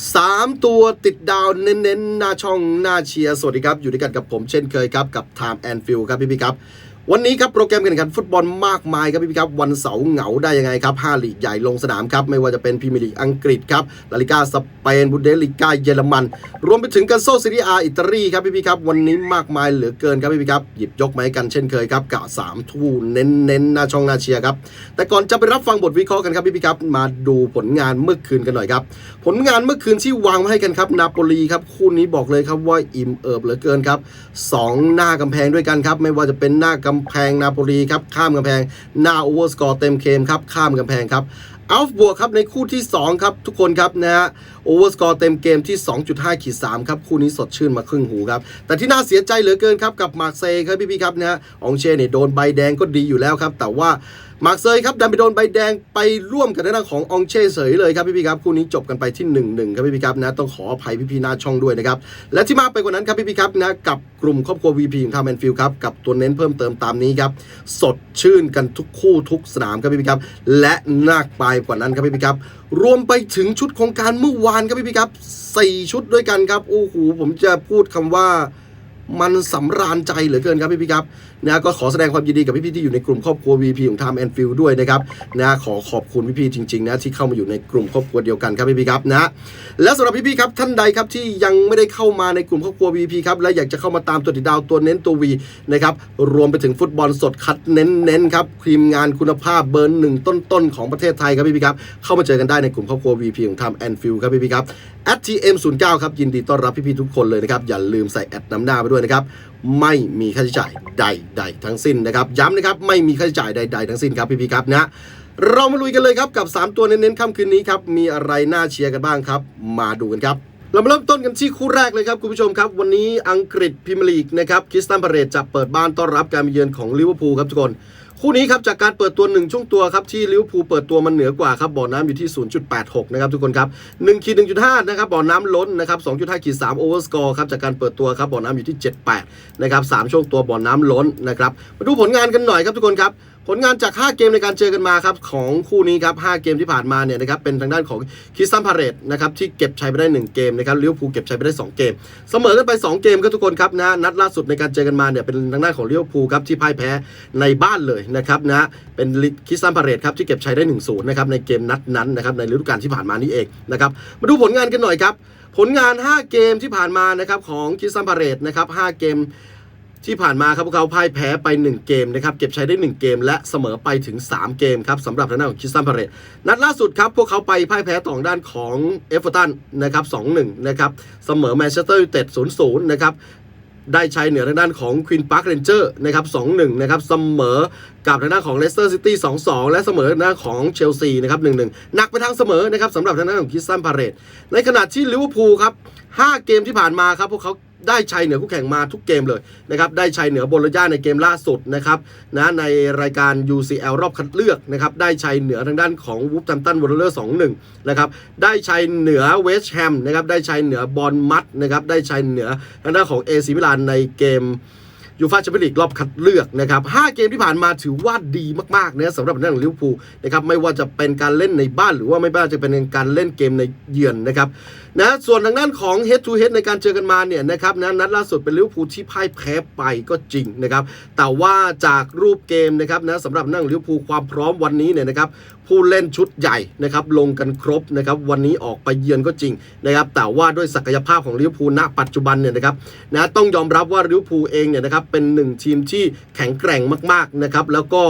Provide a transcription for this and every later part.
3ตัวติดดาวเน้นๆ หน้าช่อง หน้าเชียร์ สวัสดีครับ อยู่ด้วยกันกับผมเช่นเคยครับ กับ Time and f i e l ครับพี่พี่ๆครับ วันนี้ครับโปรแกรมการแข่งขันฟุตบอลมากมายครับพี่พี่ครับวันเสาร์เหงาได้ยังไงครับ5ลีกใหญ่ลงสนามครับไม่ว่าจะเป็นพรีเมียร์ลีกอังกฤษครับลาลิกาสเปนบุนเดสลิก้าเยอรมัน รวมไปถึงกันโซซีรีอาอิตาลีครับพี่พี่ครับวันนี้มากมายเหลือเกินครับพี่พี่ครับหยิบยกมาให้กันเช่นเคยครับกับสามทู่เน้นๆหน้าช่องหน้าเชียร์ครับแต่ก่อนจะไปรับฟังบทวิเคราะห์กันครับพี่พี่ครับมาดูผลงานเมื่อคืนกันหน่อยครับผลงานเมื่อคืนที่วางไว้ให้กันครับนาโปลีครับคู่นี้บอกเลยครับว่าอิ่มเอิบเหลือเกินครับสองหน้ากำแพงด้วยกันครับไม่ว่าจะเป็นหน้ากำแพงนาโปลีครับข้ามกำแพงนาโอเวอร์สกอร์เต็มเกมครับข้ามกำแพงครับอัลฟบวกครับในคู่ที่ 2 ครับทุกคนครับนะฮะโอเวอร์สกอร์เต็มเกมที่ 2.5ขีด3ครับ คู่นี้สดชื่นมาครึ่งหูครับ แต่ที่น่าเสียใจเหลือเกินครับ กับมาร์เซย์ครับพี่ๆครับนะฮะองเช่เนี่ยโดนใบแดงก็ดีอยู่แล้วครับ แต่ว่า มาร์เซยครับดันไปโดนใบแดงไปร่วมกับทางด้านขององเช่เสยเลยครับพี่ๆครับคู่นี้จบกันไปที่1นหนึ่งครับพี่ๆครับนะต้องขออภัยพี่ๆหน้าช่องด้วยนะครับและที่มากไปกว่านั้นครับพี่ๆครับนะกับกลุ่มครอบครัว VP ของทางแมนฟิลครับกับตัวเน้นเพิ่มเติมตามนี้ครับสดชื่นกันทุกคู่ทุกสนามครับพี่ๆครับและน่าไปกว่านั้นครับพี่ๆครับรวมไปถึงชุดของการเมื่อวานครับพี่ๆครับสี่ชุดด้วยกันครับโอ้โหผมจะพูดคำว่า มันสำราญใจเหลือเกินครับพี่ๆครับนะก็ขอแสดงความยินดีกับพี่ๆที่อยู่ในกลุ่มครอบครัว VP ของ Time and Field ด้วยนะครับนะขอขอบคุณพี่ๆจริงๆนะที่เข้ามาอยู่ในกลุ่มครอบครัวเดียวกันครับพี่ๆครับนะและสำหรับพี่ๆครับท่านใดครับที่ยังไม่ได้เข้ามาในกลุ่มครอบครัว VP ครับและอยากจะเข้ามาตามตัวติดดาวตัวเน้นตัว V นะครับรวมไปถึงฟุตบอลสดคัดเน้นๆครับทีมงานคุณภาพเบอร์หนึ่งต้นๆของประเทศไทยครับพี่ๆครับเข้ามาเจอกันได้ในกลุ่มครอบครัว VP ของ Time and Field ครับพี่ๆครับ @tm09 ครับยินดีต้อนรับพี่ๆทุกคนเลยนะครับ อย่าลืมใส่แอดน้ำหน้าไปด้วยนะครับ ไม่มีค่าใช้จ่ายใด ๆ ทั้งสิ้นนะครับ ย้ำนะครับไม่มีค่าใช้จ่ายใด ๆ ทั้งสิ้นครับพี่ๆครับนะเรามาลุยกันเลยครับกับ 3 ตัวเน้นๆค่ำคืนนี้ครับมีอะไรน่าเชียร์กันบ้างครับ มาดูกันครับเรามาเริ่มต้นกันที่คู่แรกเลยครับคุณผู้ชมครับ วันนี้อังกฤษพรีเมียร์ลีกนะครับคริสตันพาเรตจะเปิดบ้านต้อนรับการมาเยือนของลิเวอร์พูลครับทุกคน คู่นี้ครับจากการเปิดตัว 1 ช่วงตัวครับที่ลิเวอร์พูลเปิดตัวมันเหนือกว่าครับบ่อน้ำอยู่ที่ 0.86 นะครับทุกคนครับ1ขีด1.5 นะครับบ่อน้ำล้นนะครับ 2.5ขีด3โอเวอร์สกอร์ครับจากการเปิดตัวครับบ่อน้ำอยู่ที่ 78 นะครับ3ช่วงตัวบ่อน้ำล้นนะครับมาดูผลงานกันหน่อยครับทุกคนครับผลงานจาก 5 เกมในการเจอกันมาครับของคู่นี้ครับ 5 เกมที่ผ่านมาเนี่ยนะครับเป็นทางด้านของคริสตันพาเรตนะครับที่เก็บชัยไปได้ 1 เกมนะครับลิเวอร์พูลเก็บชัยไปได้ 2 เกม เสมอกันไป 2 เกมครับทุกคนครับนะนัดล่าสุดในการเจอกันมาเนี่ยเป็นทางด้านของลิเวอร์พูลครับที่พ่ายแพ้ในบ้านเลยนะครับนะเป็นคริสตันพาเรตครับที่เก็บชัยได้1-0นย์นะครับในเกมนัดนั้นนะครับในฤดูกาลที่ผ่านมานี่เองนะครับมาดูผลงานกันหน่อยครับผลงาน 5 เกมที่ผ่านมานะครับของคริสตันพาเรตนะครับ5เกม ที่ผ่านมาครับพวกเขาพ่ายแพ้ไป 1 เกมนะครับเก็บใช้ได้ 1 เกม และเสมอไปถึง 3 เกมครับสำหรับทางด้านของคิสตันพาเรตนัดล่าสุดครับพวกเขาไปพ่ายแพ้ต่อด้านของเอฟเวอร์ตันนะครับ2-1นะครับเสมอแมนเชสเตอร์ยูไนเต็ด0-0นะครับได้ชัยเหนือทางด้านของควีนพาร์คเรนเจอร์นะครับ2-1นะครับเสมอกับทางด้านของเลสเตอร์ซิตี้2-2และเสมอทางด้านของเชลซีนะครับ1-1หนักไปทางเสมอนะครับสำหรับทางด้านของคิสตันพาเรตในขณะที่ลิเวอร์พูลครับ5เกมที่ผ่านมาครับพวกเขา ได้ชัยเหนือคู่แข่งมาทุกเกมเลยนะครับได้ชัยเหนือโบโลญญาในเกมล่าสุดนะครับนะในรายการ UCL รอบคัดเลือกนะครับได้ชัยเหนือทางด้านของวูฟแ a มตันวอร์เลอร์2-1นะครับได้ชัยเหนือเวสต์แฮมนะครับได้ชัยเหนือบอลมัดนะครับได้ชัยเหนือทางด้านของเอซิมิลานในเกมยูฟาแชมเปี้ยนลีกรอบคัดเลือกนะครับ5เกมที่ผ่านมาถือว่าดีมากๆนะสำหรับทางด้านของลิเวอร์พูลนะครับไม่ว่าจะเป็นการเล่นในบ้านหรือว่าไม่ว่าจะเป็นการเล่นเกมในเยือนนะครับนะส่วนทางด้านของ head to head ในการเจอกันมาเนี่ยนะครับนะนัดล่าสุดเป็นลิเวอร์พูลที่พ่ายแพ้ไปก็จริงนะครับแต่ว่าจากรูปเกมนะครับนะสำหรับนั่งลิเวอร์พูลความพร้อมวันนี้เนี่ยนะครับผู้เล่นชุดใหญ่นะครับลงกันครบนะครับวันนี้ออกไปเยือนก็จริงนะครับแต่ว่าด้วยศักยภาพของลิเวอร์พูลณปัจจุบันเนี่ยนะครับนะต้องยอมรับว่าลิเวอร์พูลเองเนี่ยนะครับเป็นหนึ่งทีมที่แข็งแกร่งมากๆนะครับแล้วก็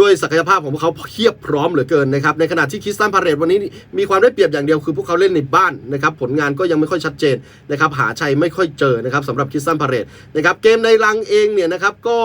ด้วยศักยภาพของพวกเขาเพียบพร้อมเหลือเกินนะครับ ในขณะที่คริสตันพาเรตวันนี้มีความได้เปรียบอย่างเดียวคือพวกเขาเล่นในบ้านนะครับ ผลงานก็ยังไม่ค่อยชัดเจนนะครับ หาชัยไม่ค่อยเจอนะครับสำหรับคริสตันพาเรตนะครับ เกมในรังเองเนี่ยนะครับก็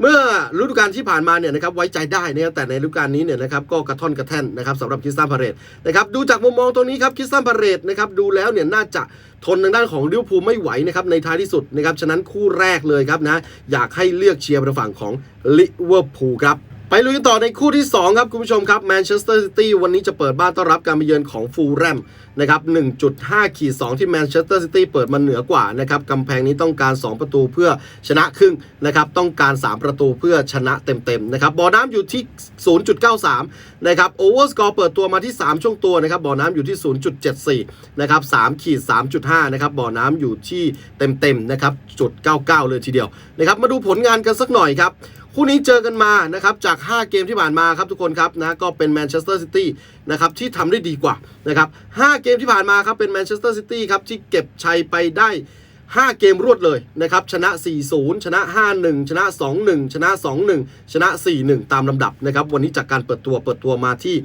เมื่อฤดูกาลที่ผ่านมาเนี่ยนะครับไว้ใจได้นะครับแต่ในฤดูกาลนี้เนี่ยนะครับก็กระท่อนกระแท่นนะครับสำหรับคริสตันพาเรตนะครับดูจากมุมมองตรงนี้ครับคริสตันพาเรตนะครับดูแล้วเนี่ยน่าจะทนทางด้านของลิเวอร์พูลไม่ไหวนะครับในท้ายที่สุดนะครับฉะนั้นคู่แรกเลยครับนะอยากให้เลือกเชียร์ไปทางฝั่งของลิเวอร์พูลครับ ไปลุยกันต่อในคู่ที่ 2 ครับ คุณผู้ชมครับแมนเชสเตอร์ซิตี้วันนี้จะเปิดบ้านต้อนรับการมาเยือนของฟูลแรมนะครับ 1.5 ขีด 2 ที่แมนเชสเตอร์ซิตี้เปิดมาเหนือกว่านะครับกำแพงนี้ต้องการ 2 ประตูเพื่อชนะครึ่งนะครับ ต้องการ 3 ประตูเพื่อชนะเต็มๆนะครับบ่อน้ำอยู่ที่ 0.93 นะครับโอเวอร์สกอร์เปิดตัวมาที่ 3 ช่วงตัวนะครับบ่อน้ำอยู่ที่ 0.74 นะครับ 3 ขีด 3.5 นะครับบ่อน้ำอยู่ที่เต็มๆนะครับจุด99 เลยทีเดียวนะครับมาดูผลงานกันสักหน่อยครับ คู่นี้เจอกันมานะครับจาก 5 เกมที่ผ่านมาครับทุกคนครับนะก็เป็นแมนเชสเตอร์ซิตี้นะครับที่ทำได้ดีกว่านะครับ5เกมที่ผ่านมาครับเป็นแมนเชสเตอร์ซิตี้ครับที่เก็บชัยไปได้ 5 เกมรวดเลยนะครับ ชนะ 4-0 ชนะ 5-1 ชนะ 2-1 ชนะ 2-1 ชนะ 4-1 ตามลำดับนะครับ วันนี้จากการเปิดตัวเปิดตัวมาที่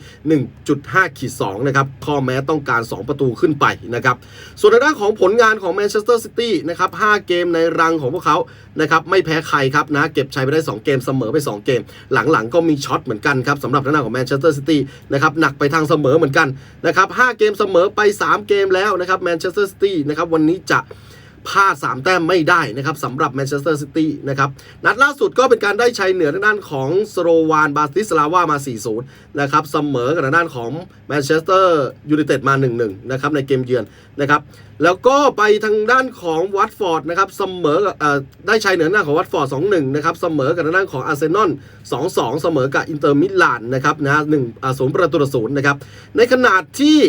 1.5ขีด2นะครับ ข้อแม้ต้องการ 2 ประตูขึ้นไปนะครับ ส่วนในด้านของผลงานของแมนเชสเตอร์ซิตี้นะครับ 5 เกมในรังของพวกเขานะครับ ไม่แพ้ใครครับนะ เก็บชัยไปได้ 2 เกมเสมอไป 2 เกม หลังๆ ก็มีช็อตเหมือนกันครับสำหรับทางด้านของแมนเชสเตอร์ซิตี้นะครับ หนักไปทางเสมอเหมือนกันนะครับ 5 เกมเสมอไป 3 เกมแล้วนะครับ แมนเชสเตอร์ซิตี้นะครับ วันนี้จะ พลาด 3 แต้มไม่ได้นะครับสำหรับแมนเชสเตอร์ซิตี้นะครับนัดล่าสุดก็เป็นการได้ชัยเหนือทางด้านของสโรวานบาสติสลาวามา 4-0 นะครับเสมอกับทางด้านของแมนเชสเตอร์ยูไนเต็ดมา 1-1 นะครับในเกมเยือนนะครับแล้วก็ไปทางด้านของวัตฟอร์ดนะครับเสมอได้ชัยเหนือทางด้านของวัตฟอร์ด 2-1 นะครับเสมอกับทางด้านของอาร์เซนอล 2-2 เสมอกับอินเตอร์มิลานนะครับนะหนึ่งศูนย์ประตูต่อศูนย์นะครับในขณะที่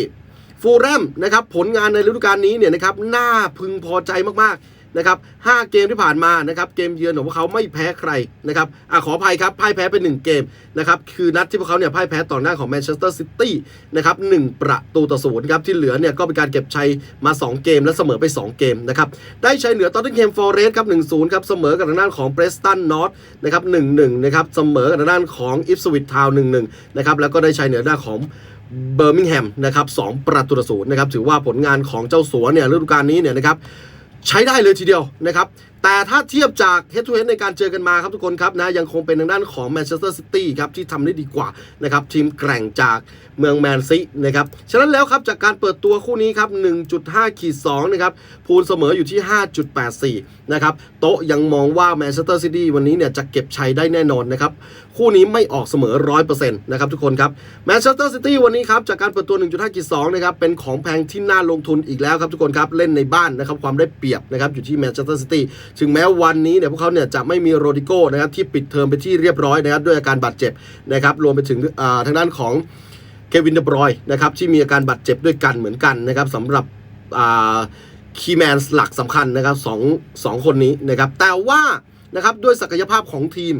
ฟูลแรมนะครับผลงานในฤดูกาลนี้เนี่ยนะครับน่าพึงพอใจมากๆนะครับ5เกมที่ผ่านมานะครับเกมเยือนของพวกเขาไม่แพ้ใครนะครับอะขออภัยครับพ่ายแพ้ไป1เกมนะครับคือนัดที่พวกเขาเนี่ยพ่ายแพ้ต่อหน้าของแมนเชสเตอร์ซิตี้นะครับหนึ่งประตูต่อศูนย์ครับที่เหลือเนี่ยก็เป็นการเก็บชัยมา 2 เกมและเสมอไป 2 เกมนะครับได้ชัยเหนือตอนที่เกมฟอร์เรสครับ1-0ครับเสมอกับทางด้านของเบรสตันนอตนะครับ1-1นะครับเสมอกับทางด้านของอิฟสวิตทาวน์1-1นะครับแล้วก็ได้ชัยเหนือด้าของ เบอร์มิงแฮมนะครับสองประตูต่อศูนย์นะครับถือว่าผลงานของเจ้าสัวเนี่ยฤดูกาลนี้เนี่ยนะครับใช้ได้เลยทีเดียวนะครับ แต่ถ้าเทียบจาก head to head ในการเจอกันมาครับทุกคนครับนะยังคงเป็นทางด้านของแมนเชสเตอร์ซิตี้ครับที่ทำได้ดีกว่านะครับทีมแกร่งจากเมืองแมนซีนะครับฉะนั้นแล้วครับจากการเปิดตัวคู่นี้ครับ 1.5ขีด2นะครับพูลเสมออยู่ที่ 5.84 นะครับโต๊ะยังมองว่าแมนเชสเตอร์ซิตี้วันนี้เนี่ยจะเก็บชัยได้แน่นอนนะครับคู่นี้ไม่ออกเสมอ 100%นะครับทุกคนครับแมนเชสเตอร์ซิตี้วันนี้ครับจากการเปิดตัว 1.5กิจ2นะครับเป็นของแพงที่น่าลงทุนอีกแล้วครับทุกคนครับเล่นในบ้านนะครับความได้เปรียบนะครับอยู่ที่แมนเชสเตอร์ซิตี้ถึงแม้วันนี้เนี่ยพวกเขาเนี่ยจะไม่มีโรดิโก้นะครับที่ปิดเทอมไปที่เรียบร้อยนะครับด้วยอาการบาดเจ็บนะครับรวมไปถึงทางด้านของเควินเดบรอยนะครับที่มีอาการบาดเจ็บด้วยกันเหมือนกันนะครับสำหรับคีแมนหลักสำคัญนะครับสองสองคนนี้นะครับแต่ว่านะครับด้วยศักยภาพของทีม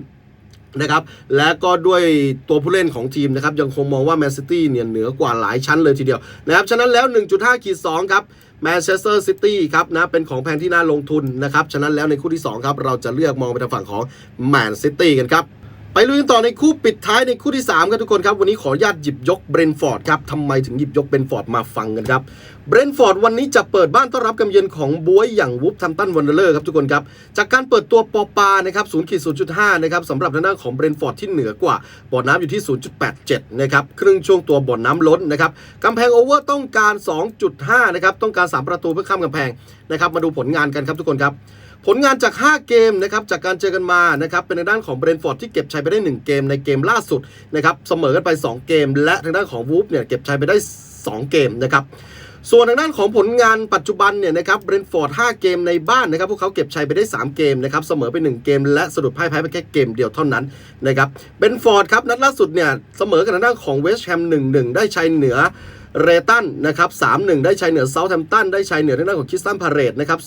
นะครับและก็ด้วยตัวผู้เล่นของทีมนะครับยังคงมองว่าแมนซิตี้เนี่ยเหนือกว่าหลายชั้นเลยทีเดียวนะครับฉะนั้นแล้ว 1.5ขีด2ครับ แมนเชสเตอร์ซิตี้ครับนะเป็นของแพงที่น่าลงทุนนะครับ ฉะนั้นแล้วในคู่ที่ 2 ครับ เราจะเลือกมองไปทางฝั่งของแมนซิตี้กันครับ ไปลุยกันต่อในคู่ปิดท้ายในคู่ที่ 3 ครับทุกคนครับ วันนี้ขออนุญาตหยิบยกเบรนฟอร์ดครับทำไมถึงหยิบยกเบรนฟอร์ดมาฟังกันครับ เบรนฟอร์ดวันนี้จะเปิดบ้านต้อนรับกำเยือนของบวยอย่างวูฟทัมตันวันเดอร์ครับทุกคนครับ จากการเปิดตัวปอปานะครับ0ขีด0.5นะครับสำหรับทางด้านของเบรนฟอร์ดที่เหนือกว่าบ่อน้ำอยู่ที่ 0.87 นะครับครึ่งช่วงตัวบ่อน้ำล้นนะครับกำแพงโอเวอร์ต้องการ 2.5 นะครับต้องการ 3 ประตูเพื่อข้ามกำแพงนะครับมาดูผลงานกันครับทุกคนครับผลงานจาก 5 เกมนะครับจากการเจอกันมานะครับเป็นทางด้านของเบรนฟอร์ดที่เก็บชัยไปได้ 1 เกมในเกมล่าสุดนะครับเสมอกันไป 2 เกม และทางด้านของวูฟเนี่ยเก็บชัยไปได้ 2 เกมนะครับ ส่วนทางด้านของผลงานปัจจุบันเนี่ยนะครับเบรนฟอร์ด5เกมในบ้านนะครับพวกเขาเก็บชัยไปได้ 3 เกมนะครับเสมอไป 1 เกม และสะดุดพ่ายแพ้ไปแค่เกมเดียวเท่านั้นนะครับเบรนฟอร์ดครับนัดล่าสุดเนี่ยเสมอกับทางด้านของเวสต์แฮม1-1 ได้ชัยเหนือเรตันนะครับ3-1 ได้ชัยเหนือเซาท์แฮมป์ตันได้ชัยเหนือทางด้านของคิสตันพาเรตนะครับ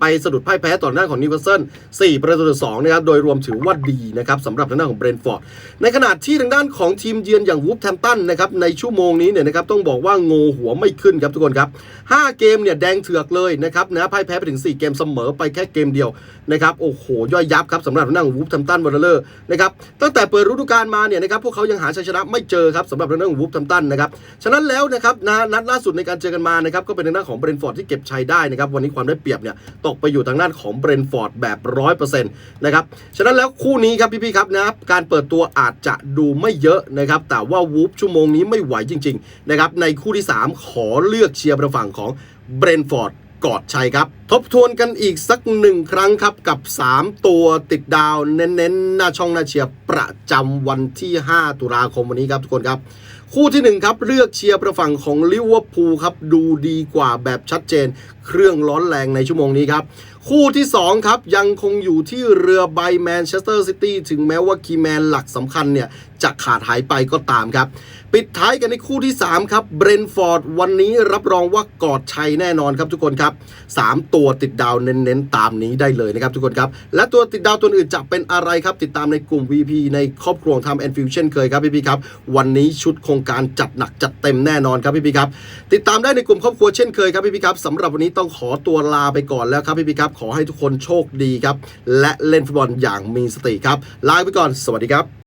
ไปสะดุดพ่ายแพ้ต่อหน้าของนิวคาสเซิล4ประตูต่อ2นะครับโดยรวมถือว่าดีนะครับสำหรับทางด้านของเบรนฟอร์ดในขณะที่ทางด้านของทีมเยือนอย่างวูฟแทมตันนะครับในชั่วโมงนี้เนี่ยนะครับต้องบอกว่าโงหัวไม่ขึ้นครับทุกคนครับ5เกมเนี่ยแดงเถือกเลยนะครับนะพ่ายแพ้ไปถึง 4 เกมเสมอไปแค่เกมเดียวนะครับโอ้โหย่อยยับครับสำหรับทางด้านของวูฟแทมตันวอร์เลอร์นะครับตั้งแต่เปิดฤดูกาลมาเนี่ยนะครับพวกเขายังหาชัยชนะไม่เจอครับสำหรับทางด้านของวูฟแทมตันนะครับฉะนั้นแล้วนะครับนะนัดล่าสุดในการเจอกันมานะครับก็เป็นทางด้านของเบรนฟอร์ดที่เก็บชัยได้นะครับวันนี้ความได้เปรียบเนี่ยตกไปอยู่ทางด้านของเบรนฟอร์ดแบบร้อยเปอร์เซ็นต์นะครับ ฉะนั้นแล้วคู่นี้ครับพี่ๆครับนะครับการเปิดตัวอาจจะดูไม่เยอะนะครับ แต่ว่าวูฟชั่วโมงนี้ไม่ไหวจริงๆนะครับในคู่ที่ 3 ขอเลือกเชียร์ประฝั่งของเบรนฟอร์ดกอดชัยครับ ทบทวนกันอีกสักหนึ่งครั้งครับ กับ 3 ตัวติดดาวเน้นๆ หน้าช่องหน้าเชียร์ประจำวันที่ 5 ตุลาคมวันนี้ครับทุกคนครับ คู่ที่หนึ่งครับ เลือกเชียร์ประฝั่งของลิเวอร์พูลครับ ดูดีกว่าแบบชัดเจน เครื่องร้อนแรงในชั่วโมงนี้ครับคู่ที่ 2 ครับ ยังคงอยู่ที่เรือใบแมนเชสเตอร์ซิตี้ถึงแม้ว่าคีแมนหลักสำคัญเนี่ย จะขาดหายไปก็ตามครับ ปิดท้ายกันในคู่ที่ 3 ครับเบรนฟอร์ดวันนี้รับรองว่ากอดชัยแน่นอนครับทุกคนครับ 3 ตัวติดดาวเน้นๆ ตามนี้ได้เลยนะครับทุกคนครับ และตัวติดดาวตัวอื่นจะเป็นอะไรครับ ติดตามในกลุ่ม VP ในครอบครัวทำแอนฟิวเช่นเคยครับพี่พี่ครับ วันนี้ชุดโครงการจัดหนักจัดเต็มแน่นอนครับพี่พี่ครับติดตามได้ในกลุ่มครอบครัวเช่นเคยครับพี่พี่ครับสำหรับวันนี้ต้องขอตัวลาไปก่อนแล้วครับพี่พี่ครับขอให้ทุกคนโชคดีครับ และเล่นฟุตบอลอย่างมีสติครับ ลาไปก่อน สวัสดีครับ